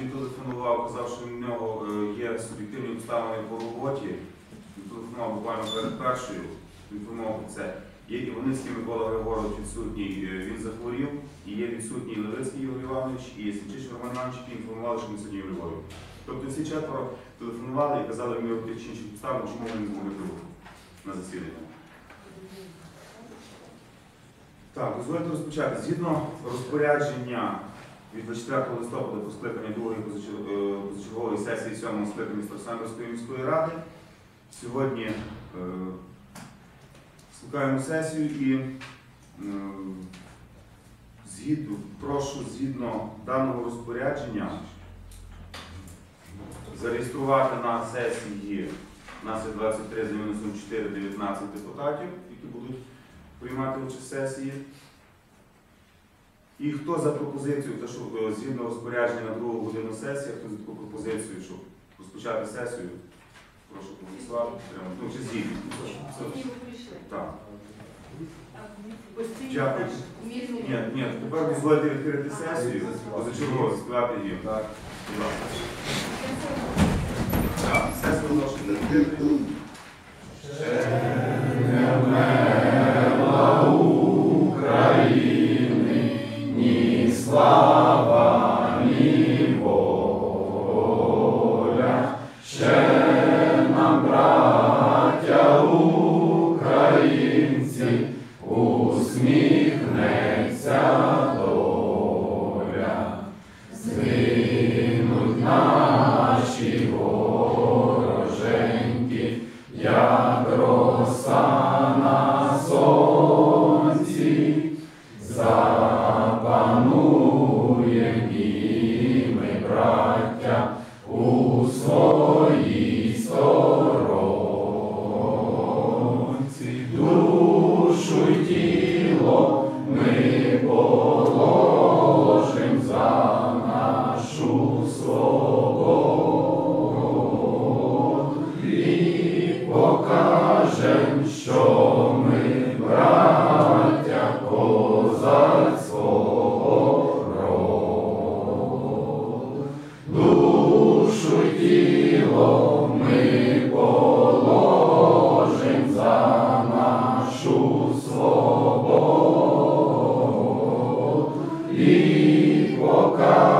Він телефонував, казав, що в нього е, є суб'єктивні обставини по роботі. Він телефонував буквально перед першою, інформував про це. Є і Іваницький Микола Григорович відсутній, е, він захворів, і є відсутній Левицький Ігор Іванович, і Сінчишин Роман Іванович, які інформували, що він сьогодні в Львові. Тобто всі четверо телефонували і казали мені тих чи інших обставин, чому вони не змогли прибути на засідання. Так, дозвольте розпочати. Згідно розпорядження від 24 листопада про скликання другої е, позачергової сесії 7 скликання Старосамбірської міської ради. Сьогодні е, скликаємо сесію і е, згідно, прошу згідно даного розпорядження зареєструвати на сесії є 23 за мінусом 4, 19 депутатів, які будуть приймати участь в сесії. І хто за пропозицію, те, що е, згідно розпорядження на другу годину сесії, хто за таку пропозицію, щоб розпочати сесію, прошу проголосувати. Ну, чи згідні? Так. Дякую. Ні, ні, тепер дозвольте відкрити сесію, позачергово сказати їм. Так. Будь ласка. Так, сесію оголошую Ipoca.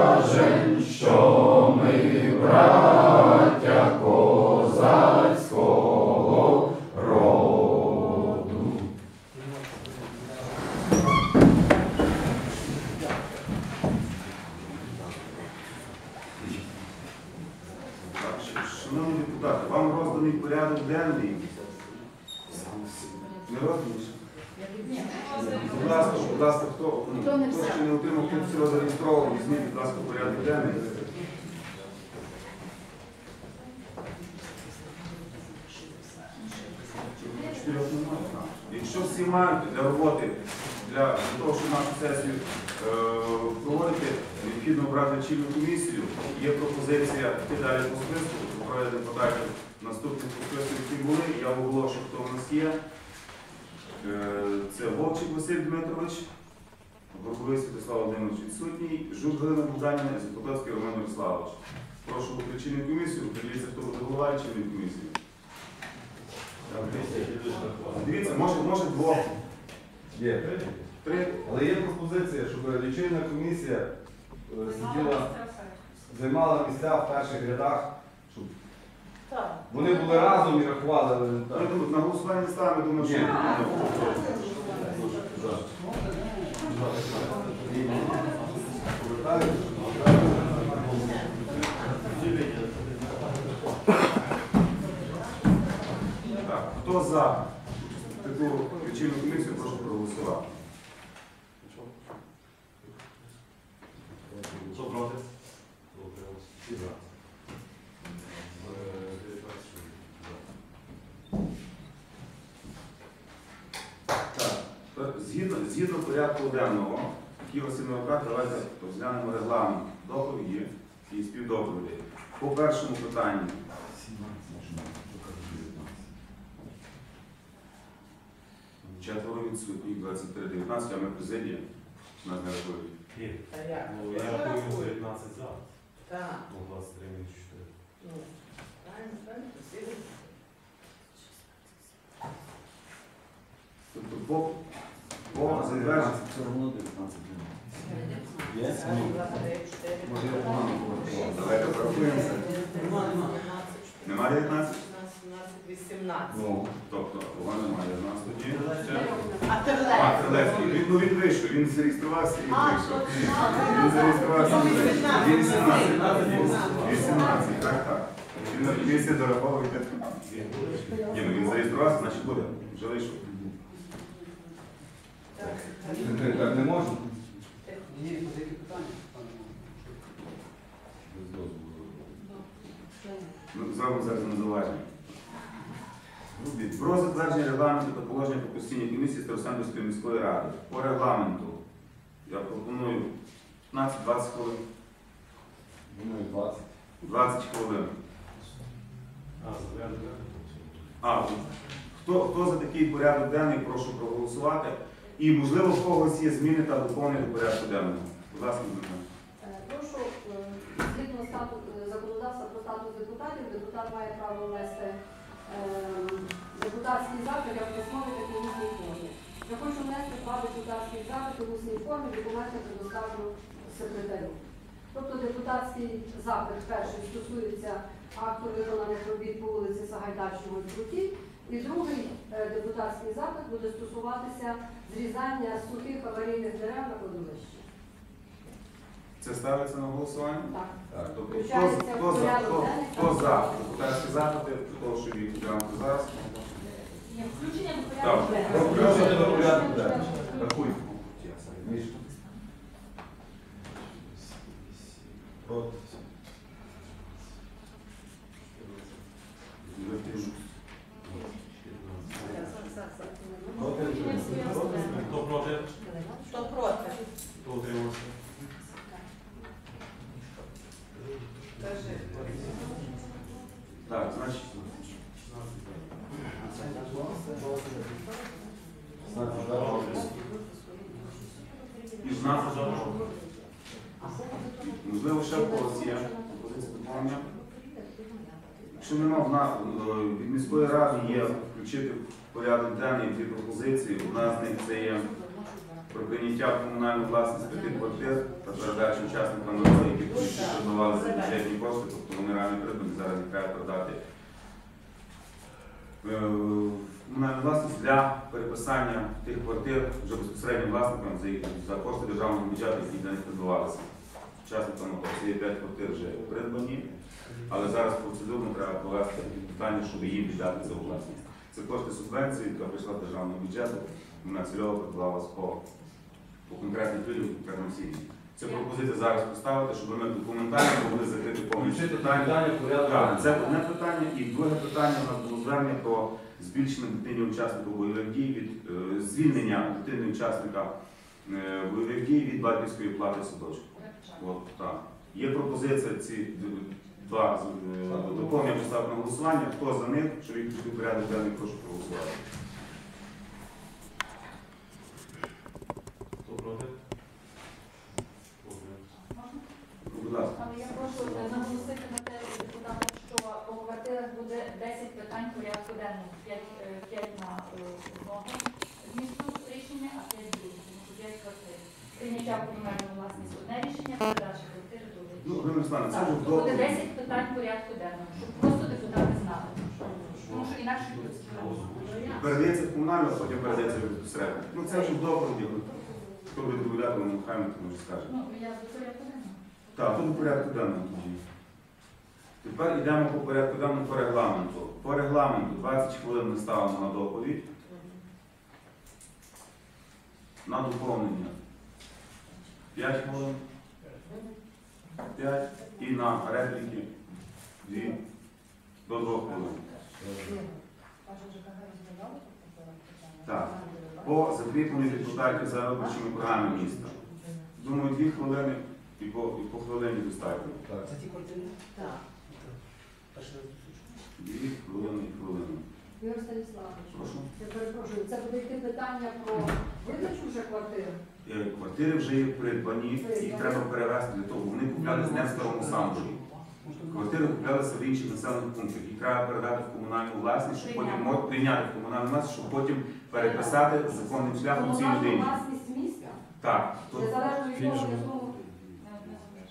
Нас є. Е, Це Вовчик Василь Дмитрович, Горбовий Святослав Володимирович відсутній, Жук Галина Богданівна і Запотоцький Роман Мирославович. Прошу причинну комісію, подивіться, хто буде голова лічильної комісії. Дивіться, може, може двох, Є. три. Але є пропозиція, щоб лічильна комісія е, сиділа, займала місця в перших рядах, вони були разом і рахували Ми думаю, на голосування не ставимо, думаю, що Ні. Так, хто за таку лічильну комісію, прошу проголосувати. Хто проти? Так, згідно, згідно порядку денного, який у вас руках, давайте розглянемо регламент доповіді і співдоповіді. По першому питанню. Четверо відсутніх, 23, 19, а ми президія. Нас не рахують. Ну, я рахую 19 за. Так. Ну, 23 мінус 4. Ну, правильно, правильно, красиво. Тобто по, по затвердженню. Все одно 19 Я погано порахував. Давайте порахуємося. Нема, нема. Нема 19? 18. Ну, Тобто, кого немає в нас тоді? Ще? А А, терлець? Він, ну, він вийшов, він зареєструвався і А, вийшов. Він зареєструвався. Ну, 18. Він 18. 18. 18, так, так. Він на комісії дораховує. Ні, ну він зареєструвався, значить буде. Вже вийшов. Так не можна. Ні, деякі питання. пане Без дозволу. Ну, зробимо зараз на зауваження. Про затвердження регламенту та положення по постійній комісії Старосамбірської міської ради. По регламенту я пропоную 15-20 хвилин. Думаю, 20. 20 хвилин. А, хто, хто за такий порядок денний, прошу проголосувати. І, можливо, в когось є зміни та доповнення до порядку денного. Будь ласка. Е, Прошу, е, згідно стату е, законодавства про статус депутатів, депутат має право внести е, депутатський запит як в письмовій та в усній формі. Я хочу внести два депутатські запити в усній формі, документи предоставлю секретарю. Тобто депутатський запит перший стосується акту виконаних робіт по вулиці Сагайдачного і Круті, і другий депутатський запит буде стосуватися зрізання сухих аварійних дерев на кладовищі. Це ставиться на голосування? Так. Так, тобто хто, хто, за, хто, хто за депутатські запити, хто що їх глянути зараз? Ні, включення до порядку денного. про включення до порядку денного. Рахуй. Міш. Проти. Проти? Хто проти? Хто проти? Хто утримався? Кажи. Так, значить, 16 за. із нас можливо ще в когось є пропозиція доповнення. Якщо нема в нас е, від міської ради є включити в порядок денний дві пропозиції. Одна з них це є про прийняття в комунальну власність п'яти квартир та передачу учасникам народу, які за бюджетні кошти, тобто вони реально придбані, зараз їх треба продати. Е, Комунальну власність для переписання тих квартир вже безпосередньо власникам за, кошти державного бюджету, які для них придбавалися. Учасникам АТО. ці 5 квартир вже придбані, але зараз процедурно треба провести питання, щоб їм віддати за власність. Це кошти субвенції, яка прийшла з державного бюджету, вона цільово придбалась по, по людям, конкретним сім'ям. Це пропозиція зараз поставити, щоб ми документально могли закрити повністю питання. питання Так, це одне питання. І друге питання у нас було звернення про збільшення дитині учасника бойових дій від е, звільнення дитини учасника е, бойових дій від батьківської плати садочку. От так. Є пропозиція ці два е, доповнення поставити на голосування. Хто за них, що їх включити в порядок денний, прошу проголосувати. Хто проти? Будь ласка. Але я прошу наголосити на те, депутати, що по квартирах буде 10 питань порядку денного. 5, на е, одного змісту рішення, а 5 других, тому що 5 квартир. Прийняття в комунальну власність одне рішення, передача друге. Ну, Галина Руслана, це Так, вже буде 10 питань порядку денного, щоб просто депутати знали. Тому що інакше буде Передається в комунальну, а потім передається безпосередньо. Ну це вже добре. Хто буде доповідати, вам хай ми може скаже. Ну, я до порядку денного. Так, тут по порядку денному тоді. Тепер йдемо по порядку денному по регламенту. По регламенту 20 хвилин ми ставимо на доповідь. На доповнення 5 хвилин. 5 і на репліки 2 до 2 хвилин. Так. По закріпленню депутатів за виборчими програмами міста. Думаю, 2 хвилини і по, і по хвилині достатньо. Так. Дві хвилини і хвилину. Ігор Станіславович, Прошу. я перепрошую, це буде йти питання про видачу вже квартир Е, Квартири вже є придбані, їх треба перевезти для того. Вони купляли з не в самбурі. Квартири куплялися в інших населених пунктах і треба передати в комунальну власність, щоб потім мо- прийняти в комунальну власність, щоб потім переписати законним шляхом цій Комунальна людині. власність міста, Так, то- незалежно від того, в якому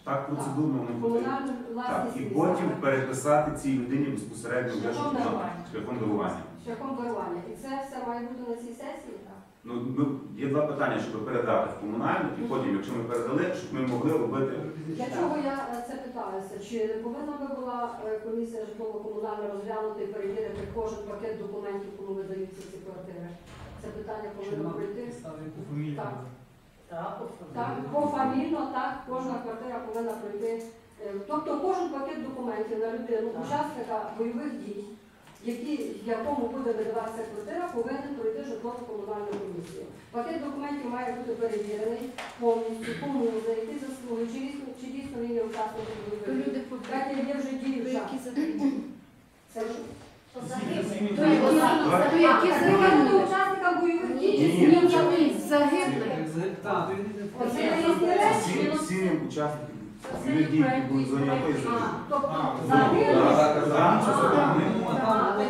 так процедурно буде. комунальну Так, власність і міста. потім переписати цій людині безпосередньо вже Шляхом щоб- дарування. шляхом дарування. Шляхом дарування. І це все має бути на цій сесії, так? Ну, ми, є два питання, щоб передати в комунальну, і потім, якщо ми передали, щоб ми могли робити. Для чого я е, це питаюся? Чи не повинна би була е, комісія житлово-комунальна розглянути і перевірити кожен пакет документів, кому видаються ці квартири? Це питання повинно пройти. Так. Так, пофамільно, так, кожна квартира повинна пройти. Е, Тобто кожен пакет документів на людину, учасника бойових дій, в якому буде видаватися квартира, повинен пройти житлово-комунальну комісію. Пакет документів має бути перевірений повністю, кому за які заслуги, чи дійсно, чи дійсно він є учасником бойових дій. Люди Так як є вже діюча. які загинули. Це ж учасникам бойових дій. Чи. Так, Оце різні Тобто так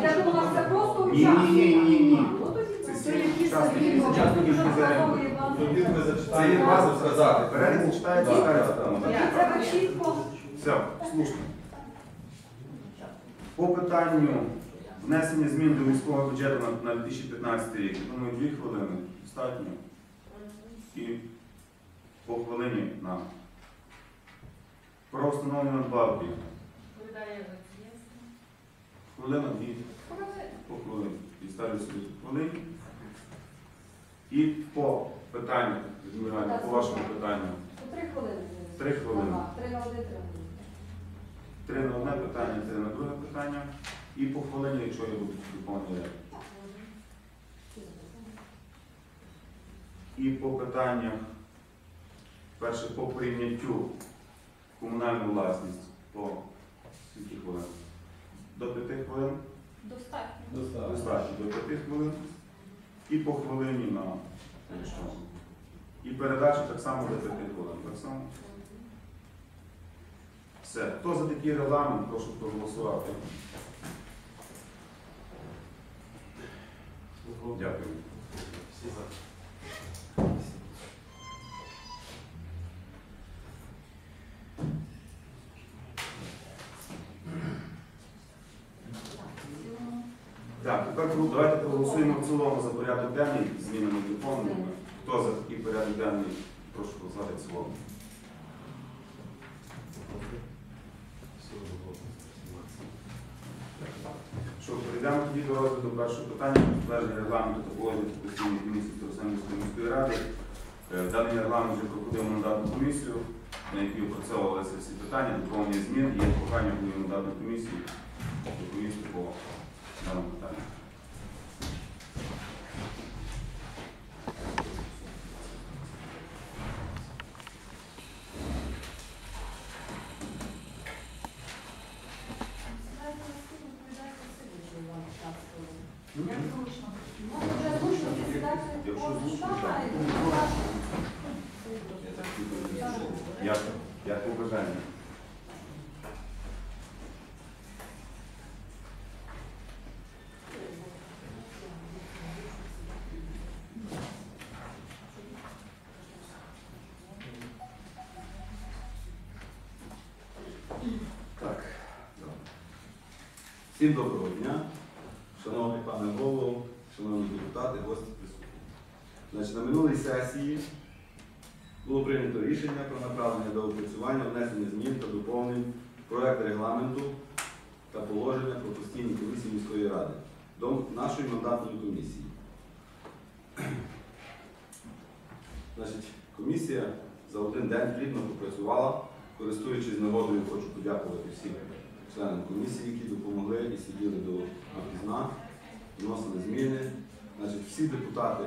Я думала, це просто Ні, ні, ні, ні, ні. Ну, Це це сім які учасників, загинули. учасників, Дуже які загинули. здоровий Іван. Тоді ми Це є база сказати. Перелік читається, Так, читається. так, так. Тоді треба чітко. Все, слушно. По питанню внесення змін до міського бюджету на, на 2015 рік, я думаю, дві хвилини достатньо. І по хвилині на про встановлення надбавки. Хвилина дві по хвилині. І ставлю собі хвилині. І по питанню, Людмила, по вашому питанню, По три хвилини. Три хвилини. Три на один, три один. три на одне питання, три на друге питання. І по хвилині, якщо я буду виконувати. І по питаннях, перше, по прийняттю комунальну власність по скільки хвилин? До п'яти хвилин? Достатньо. Достатньо до п'яти хвилин. І по хвилині на що? І передача так само до п'яти хвилин. Так само. Все. Хто за такий регламент, прошу проголосувати. Дякую. Всі за. Так, про- давайте проголосуємо в цілому за порядок денний змінами доповненнями. Хто за такий порядок денний, прошу голосувати в цілому. Що, перейдемо тоді до розгляду першого питання, затвердження регламенту та положення постійної комісії Старосамівської міської ради. Е, Даний регламент вже проходив мандатну комісію, на якій опрацьовувалися всі питання, доповнення змін. Є прохання голові мандатної комісії доповісти по даному питанню. Може, вже зручно сідати Якщо поруч, зручно. Як, як? Так. Всім доброго дня, шановний пане голово, шановні депутати, гості присутні. Значить, на минулій сесії було прийнято рішення про направлення до опрацювання внесення змін та доповнень в проект регламенту та положення про постійні комісії міської ради до нашої мандатної комісії. Значить, комісія за один день плідно попрацювала. Користуючись нагодою, хочу подякувати всім членам комісії, які допомогли і сиділи до напізна, вносили зміни. Значить, всі депутати,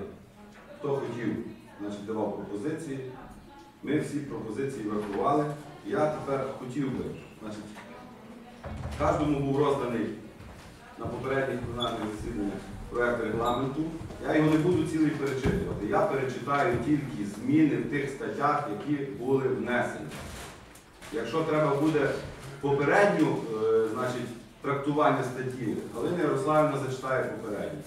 хто хотів, значить, давав пропозиції. Ми всі пропозиції врахували. Я тепер хотів би, значить, кожному був розданий на попередніх пленарних засіданнях проект регламенту. Я його не буду цілий перечитувати. Я перечитаю тільки зміни в тих статтях, які були внесені. Якщо треба буде попередню, е, значить, трактування статті, Галина Ярославівна зачитає попередню.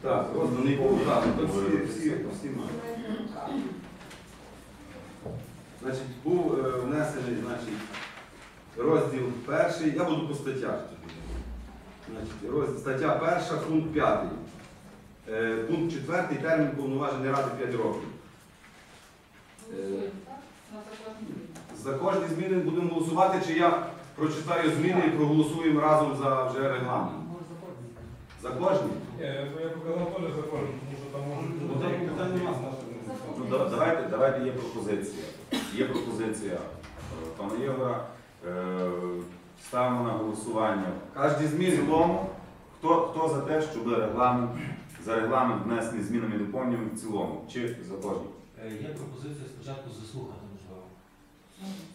Так, розданий був, так, то всі, всі, всі мають. Значить, був е, внесений значить, розділ перший, я буду по статтях. тоді. Значить, розділ, стаття перша, пункт п'ятий. Е, пункт четвертий, термін повноваження ради 5 років. За кожні зміни будемо голосувати, чи я прочитаю зміни і проголосуємо разом за вже регламент. За кожні? Я показав теж закон, тому що там може Ну, так, питань нема. Ну, давайте, давайте є пропозиція. Є пропозиція е, пана Єгора. Е, Ставимо на голосування. Кожні В зміни. цілому, хто, хто за те, щоб регламент, за регламент внесені змінами і доповненнями в цілому? Чи за кожні? Е, Є пропозиція спочатку заслухати, можливо.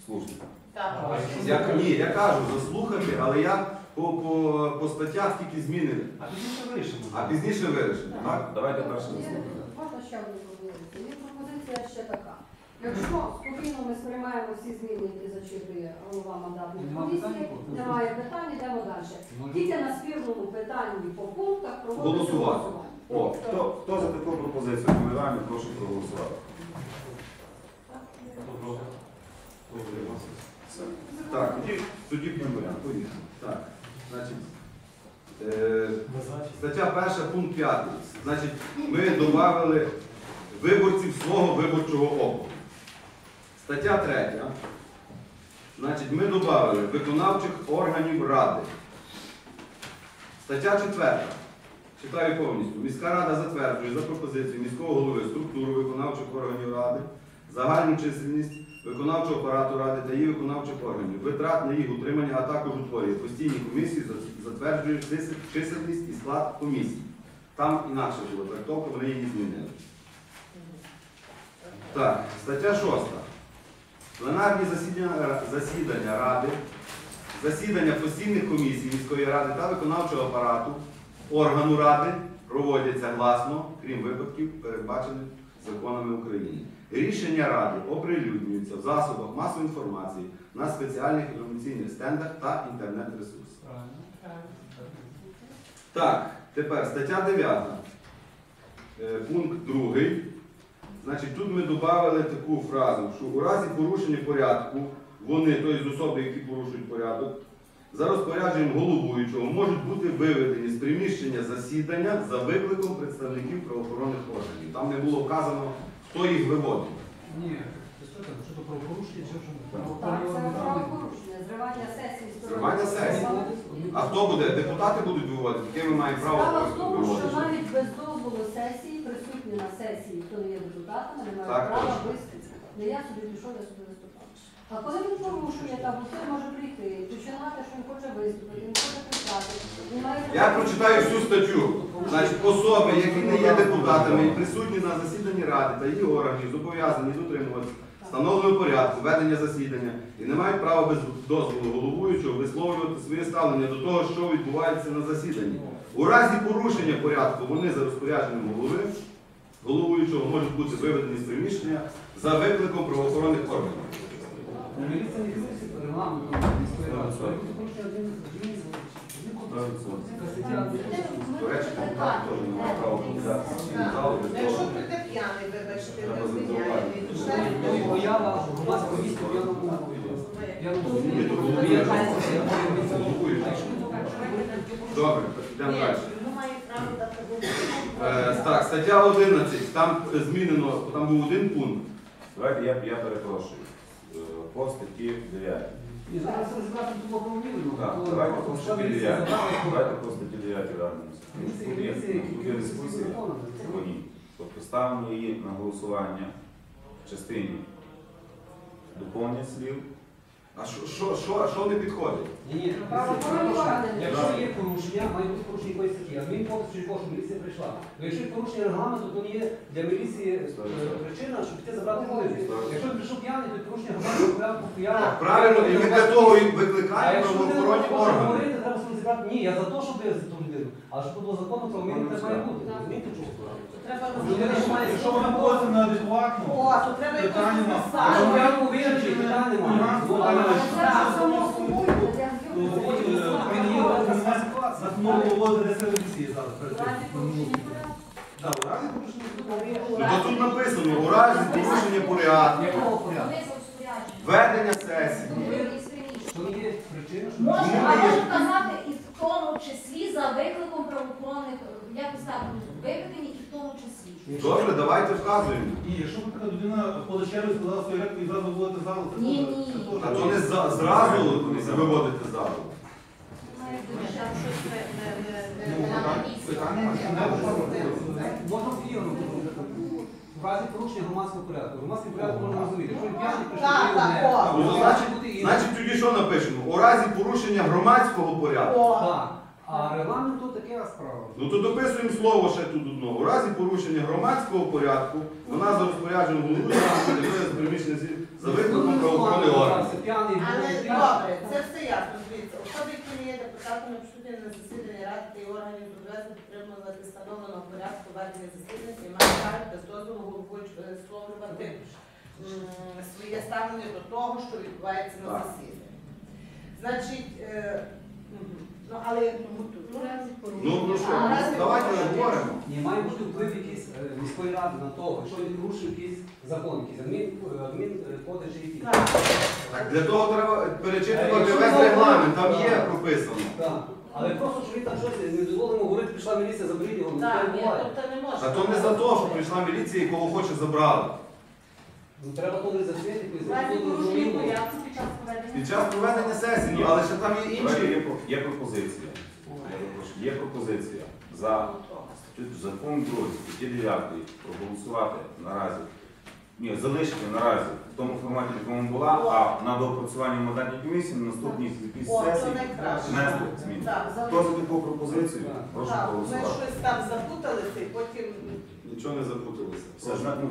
Слушайте. Так. Я, ні, я кажу, заслухати, але я по, по, по статтях тільки зміни, А пізніше вирішимо. а пізніше вирішимо. Так? Давайте перше заслухаємо. Можна ще одну пропозицію? Є пропозиція ще така. Якщо спокійно ми сприймаємо всі зміни, які зачитує голова мандатної Нема комісії, питань? немає питань, йдемо далі. Може, Тільки на спірному питанні по пунктах проводити Голосувати. голосування. О, Хто, хто за таку пропозицію Головами, прошу проголосувати. Так, Тоді, тоді варіант. поїхали. Так, значить, е, стаття перша, пункт п'ятий. Значить, ми додали виборців свого виборчого округу. Стаття третя. Значить, ми додали виконавчих органів ради. Стаття четверта. Читаю повністю. Міська рада затверджує за пропозицією міського голови структуру виконавчих органів ради, загальну чисельність виконавчого апарату ради та її виконавчих органів, витрат на їх утримання, а також утворює постійні комісії, за- затверджує чисельність і склад комісій. Там інакше було трактовка, вони її змінили. Так, стаття 6. Пленарні засідання, засідання ради, засідання постійних комісій міської ради та виконавчого апарату органу ради проводяться гласно, крім випадків, передбачених законами України. Рішення ради оприлюднюються в засобах масової інформації на спеціальних інформаційних стендах та інтернет-ресурсах. Так, тепер стаття 9, е, пункт 2. Значить, тут ми додали таку фразу, що у разі порушення порядку вони, тобто особи, які порушують порядок, за розпорядженням головуючого можуть бути виведені з приміщення засідання за викликом представників правоохоронних органів. Там не було вказано, хто їх виводить. Ні, що там, що то про порушення, чи що? Так, це правопорушення, зривання сесії Зривання сесії. А хто буде? Депутати будуть виводити, яке ми маємо право Справа в тому, що навіть без дозволу сесії, присутні на сесії, хто не є депутатами, не мають права виступити. Не я собі пішов, я собі виступав. А коли він порушує, там хто може прийти, починати, що він хоче виступити, він хоче писати, він має Я прочитаю всю статтю. Значить, особи, які не є депутатами і присутні на засіданні ради та її органів, зобов'язані дотримуватися встановленого порядку ведення засідання і не мають права без дозволу головуючого висловлювати своє ставлення до того, що відбувається на засіданні. У разі порушення порядку вони за розпорядженням голови головуючого можуть бути виведені з приміщення за викликом правоохоронних органів. Міліція регламентом міської ради. Якщо прийде п'яний, вибачте, не від Поява громадського головуючий. Добре, йдемо далі. Так, стаття 11, там змінено, там був один пункт. Давайте я перепрошую. По статті 9. І зараз розібрати було. Так, давайте по статті міліція 9. Давайте по статті 9 вернемося. Тут є- дискусія по ній. Тобто ставимо її на голосування в частині доповнення слів А що, що, що, що не підходить? Ні, ні, якщо є порушення, має бути порушення якоїсь статті. Адмінкодекс чи що міліція прийшла. Ну, якщо є порушення регламенту, то не є для міліції е, причина, щоб піти забрати людину. Якщо він прийшов п'яний, то порушення громадського порядку п'яний. Правильно, і ми для того і А викликаємо правоохоронні органи. Ні, я за те, щоб Але щоб було законно, то мені це має бути. Розумієте, чого? Треба Якщо вона поводиться неадекватно, О, то треба якось Питання. А написати. що я повинен, чи питань немає. Ну, але ж- це ж само собою, знову виводити десь зараз перед разі порушення порядку. Так, у разі порушення Ну, то тут написано, у разі порушення порядку, ведення сесії. Що не є причина, що Може, а казати в тому числі за викликом правоохоронних, якось так, викликані і в тому числі. Добре, давайте вказуємо. І якщо б така людина чергу і сказала свою репліку і зразу виводити залу, це Ні, теж- ні. це теж- Та то не за- зразу виводити залу. Бути. там щось не- Можна не- разі порушення громадського порядку. Громадський порядок можна розуміти. Якщо він п'яний, прийшов Так, так, не. о. Ну, значить бути і. Значить, тоді що напишемо? У разі порушення громадського порядку. О, Так. А регламент тут така справа. Ну то дописуємо слово ще тут одного. У разі порушення громадського порядку вона за розпорядженням голови з приміщення зі- за викликом правоохоронних органів. Але добре, це все ясно. Дивіться, особи, які не є депутатами присутні на засіданні ради та органів зобов'язані підтримувати встановленого порядку ведення засідань і мають право без дозволу головуючого висловлювати своє ставлення до того, що відбувається на засіданні. Значить, е, мгм. ну але ну, Ну, ну що, давайте говоримо. Ні, має бути вплив якийсь е, міської ради на того, якщо він порушив якийсь закон, якийсь адмін, е, адмінкодекс чи якийсь. так. Для того треба перечитувати Якщо весь регламент, там є прописано. Так. Але просто, що він там щось не дозволимо говорити, прийшла міліція, заберіть його, Так, ні, тобто не можна. А то не за те, що прийшла міліція і кого хоче забрали. Ну треба коли засвіти, В якось порушення порядку під час проведення. Під час проведення сесії, ну, але ще там є Давайте, інші. Є, про- є пропозиція. Я. Є пропозиція за статтю- за 2 статті 9 проголосувати наразі. Ні, залишити наразі в тому форматі, в якому була, а на доопрацювання мандатній комісії на наступній якійсь О, це сесії найкраще. внести зміни. Так, Хто за таку пропозицію? Прошу Так, ми проголосувати. щось там запуталися і потім Нічого не запуталися. Все ж ну,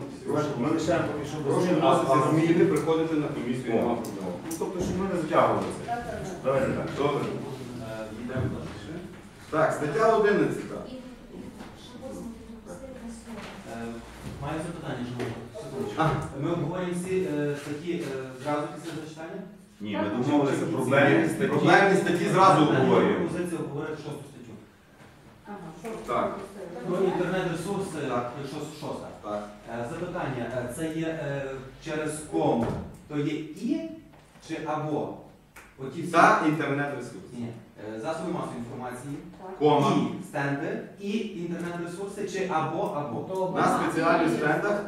ми лишаємо поки що Прошу змін, а, а вносити зміни приходити на комісію. О, нема проблем. Ну, тобто, щоб ми не затягували це. Так, так, так. Давайте так. Добре. Йдемо далі. Так, стаття 11. І ще восьмий пропустили на слово. Е, Маю запитання, що секундочку. А. Ми обговорюємо всі е, статті е, зразу після зачитання? Ні, ми домовилися проблемні статті. Проблемні статті зразу Е, обговорюємо. Пропозиція обговорити шосту статтю. Ага, що Так. Про інтернет-ресурси, е, шоста. Так. Е, Запитання, е, це є е, через кому? То є і чи або? Оті всі- Та інтернет-ресурс. Ні. Е, Засоби масової інформації. Кома. І стенди, і інтернет-ресурси, чи або або. То На спеціальних стендах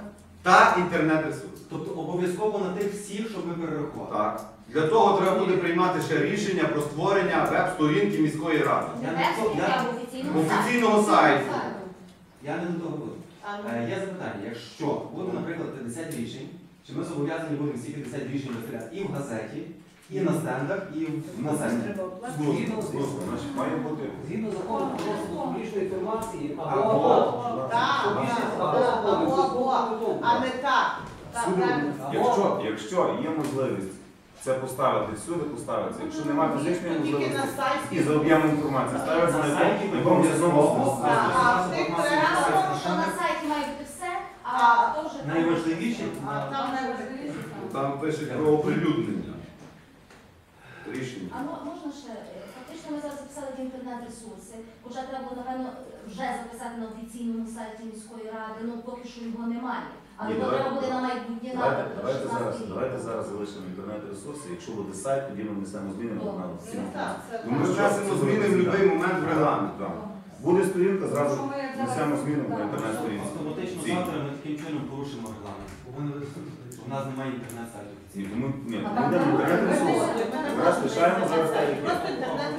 та інтернет-ресурс. Тобто обов'язково на тих всіх, щоб ми перерахували. Так. Для того треба буде приймати ще рішення про створення веб-сторінки міської ради. Я не я- сайті. Офіційного сайту. Я не до того ну, Е, Є запитання, якщо буде, наприклад, 50 рішень, чи ми зобов'язані будемо всі 50 рішень виставляти і в газеті, і на стендах, і в на. Значить, має бути Згідно закону про доступ до публічної інформації, Або. або Так, Або, або, або, або, а не так. Якщо, якщо є можливість це поставити, всюди поставиться. Якщо немає фізичної тільки на можливості сайті. і за об'ємом інформації ставиться на сайті, на якомусь одному Так, а в тих в тому, що на сайті має бути все, а то вже Найважливіше А там найважливіше. Там пише про оприлюднення. Рішення. А ну, можна ще, е, фактично ми зараз записали в інтернет-ресурси, хоча треба було, напевно, вже записати на офіційному сайті міської ради, ну поки що його немає. Але Ні, то давайте- треба буде на майбутнє Давайте, надо, давайте що зараз, давайте зараз залишимо інтернет-ресурси. Якщо буде сайт, тоді ми внесемо зміни на Ну офіційному так, це Ну, Ми внесемо зміни в будь-який момент в регламент. Так. Буде сторінка, зразу Що внесемо зміни на інтернет-сторінці. Автоматично Ці. завтра ми таким чином порушимо регламент. У нас немає інтернет-сайту. Ні, тому ні, ми йдемо в інтернет-ресурси. Якраз лишаємо зараз.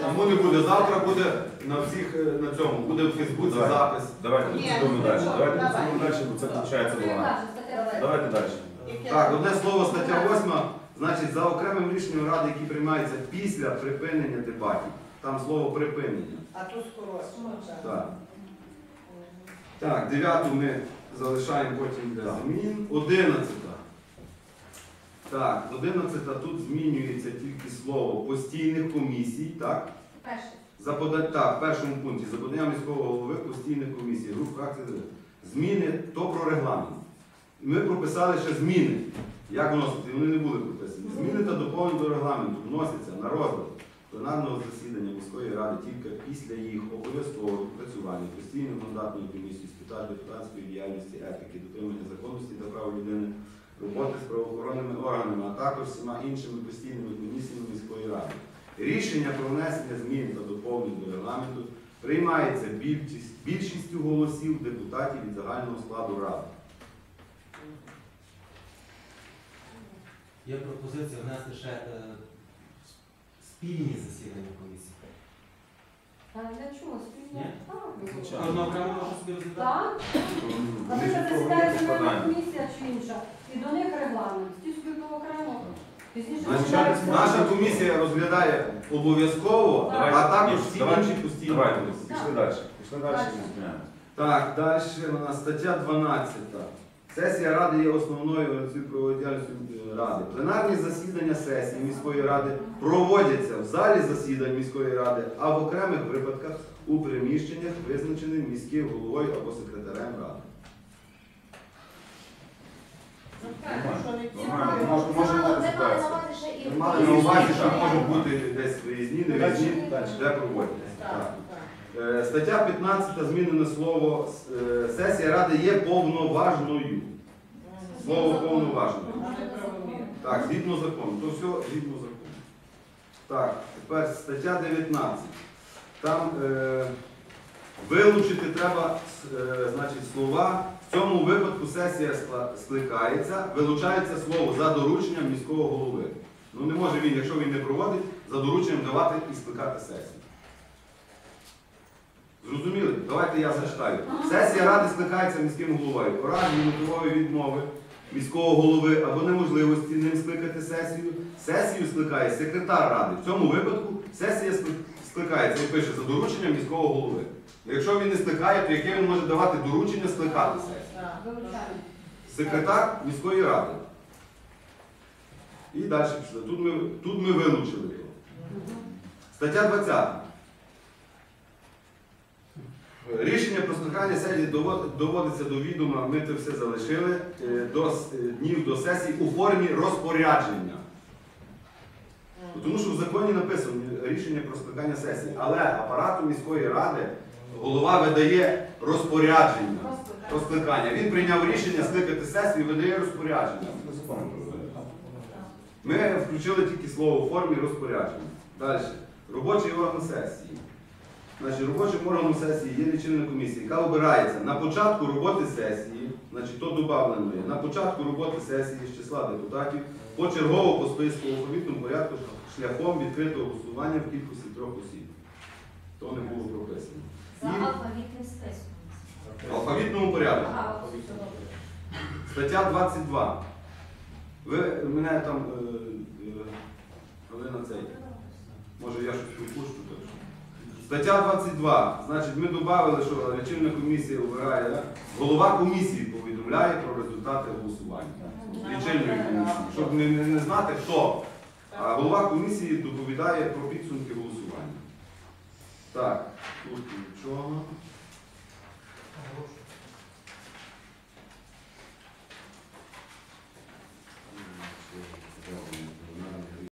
Тому не буде. Завтра буде на всіх е, на цьому. Буде в Фейсбуці Давай. запис. Давайте Ні, працюємо ну, далі. Давайте давай. працюємо далі, бо це виходить давай. Давайте далі. Так, одне слово, стаття 8. Значить, за окремим рішенням ради, які приймаються після припинення дебатів, там слово припинення. А тут скорочено. Так. Так, дев'яту ми залишаємо потім для змін. Одинадцята. Так, одинадцята тут змінюється тільки слово постійних комісій, так? Перше. За пода... Так, в першому пункті за поданням міського голови постійних комісій, груп фракцій. Зміни то про регламент. Ми прописали ще зміни. Як вносити? Вони не були прописані. Зміни та доповнення до регламенту вносяться на розгляд пленарного засідання міської ради тільки після їх обов'язкового відпрацювання постійної мандатної комісії з питань депутатської діяльності, етики, дотримання законності та прав людини, роботи з правоохоронними органами, а також всіма іншими постійними комісіями міської ради. Рішення про внесення змін та доповнень до регламенту приймається більшість, більшістю голосів депутатів від загального складу ради. Є пропозиція внести ще е, спільні засідання комісії. А для чого? Спільно? Ні? Так, Звичайно. Кожна окремо може собі розглядати? Так. Наприклад, ж того засідає земельна комісія чи інша, і до них регламент. Ті собі окремо. Пізніше Значить, розглядається. наша комісія розглядає обов'язково, Так. а також всі давайте- інші постійні Давайте, пішли далі. Пішли далі, Дальше. Так, далі у нас стаття 12. Сесія ради є основною цією діяльністю ради. Пленарні засідання сесії міської ради проводяться в залі засідань міської ради, а в окремих випадках у приміщеннях, визначених міським головою або секретарем ради. Ну так, що не ті Нормально. мають. Може- може Це мали- на увазі що можуть бути десь виїзні, не виїзні, де проводяться. Стаття 15 змінене слово сесія ради є повноважною. Слово повноважною. Так, згідно закону. То все згідно закону. Так, тепер стаття 19. Там е, вилучити треба е, значить, слова. В цьому випадку сесія скликається, вилучається слово за дорученням міського голови. Ну не може він, якщо він не проводить, за дорученням давати і скликати сесію. Зрозуміли? Давайте я зачитаю. Сесія ради скликається міським головою. По разі мотивової відмови міського голови або неможливості ним скликати сесію. Сесію скликає секретар ради. В цьому випадку сесія скли- скликається і пише за дорученням міського голови. Якщо він не скликає, то яке він може давати доручення. Вилучаємо. Секретар міської ради. І далі пішли. Тут ми, тут ми вилучили. його. Стаття 20. Рішення про скликання сесії доводиться до відома, ми це все залишили е, до е, днів до сесії у формі розпорядження. Тому що в законі написано рішення про скликання сесії, але апарату міської ради голова видає розпорядження про скликання. Він прийняв рішення скликати сесію і видає розпорядження. Ми включили тільки слово у формі розпорядження. Далі. Робочий орган сесії. Значить, робочим органом сесії є лічильна комісія, яка обирається на початку роботи сесії, значить, то додавлено є, на початку роботи сесії з числа депутатів, почергово по списку у алфавітному порядку шляхом відкритого голосування в кількості трьох осіб. То не було прописано. За алфавітним списком. в алфавітному порядку. Ага. Стаття 22. Ви мене там, е, е, Галина цей, може я щось пропущу. Так. що. Стаття 22. Значить, ми додали, що лічильна комісія обирає, голова комісії повідомляє про результати голосування. Лічильної комісії. Щоб не, не, не знати, хто. А голова комісії доповідає про підсумки голосування. Так, тут нічого.